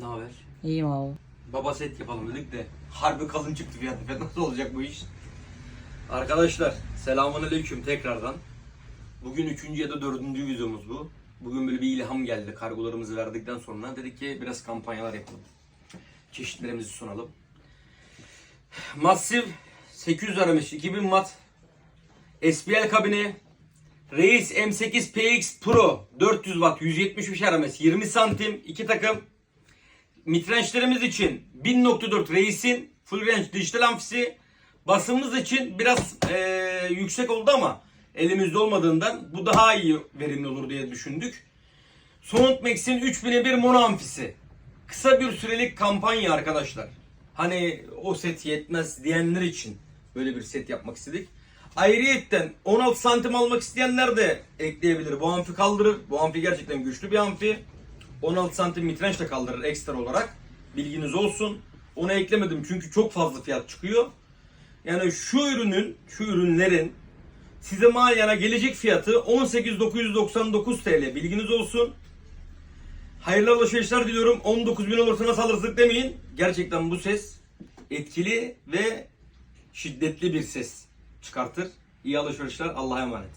Ne haber? İyiyim abi. Baba set yapalım dedik de harbi kalın çıktı fiyatı. Fiyat nasıl olacak bu iş? Arkadaşlar selamun aleyküm tekrardan. Bugün üçüncü ya da dördüncü videomuz bu. Bugün böyle bir ilham geldi kargolarımızı verdikten sonra. Dedik ki biraz kampanyalar yapalım. Çeşitlerimizi sunalım. Massive 800 aramış 2000 watt SPL kabini Reis M8 PX Pro 400 watt 173 RMS 20 santim 2 takım Mitrençlerimiz için 1000.4 Reis'in full range dijital amfisi basımız için biraz eee, yüksek oldu ama elimizde olmadığından bu daha iyi verimli olur diye düşündük. Sound Max'in 3000'e bir mono amfisi. Kısa bir sürelik kampanya arkadaşlar. Hani o set yetmez diyenler için böyle bir set yapmak istedik. Ayrıyetten 16 santim almak isteyenler de ekleyebilir. Bu amfi kaldırır. Bu amfi gerçekten güçlü bir amfi. 16 santim mitrenç de kaldırır ekstra olarak. Bilginiz olsun. Onu eklemedim çünkü çok fazla fiyat çıkıyor. Yani şu ürünün, şu ürünlerin size mal yana gelecek fiyatı 18.999 TL. Bilginiz olsun. Hayırlı alışverişler diliyorum. 19 bin olursa nasıl alırızlık demeyin. Gerçekten bu ses etkili ve şiddetli bir ses çıkartır. İyi alışverişler. Allah'a emanet.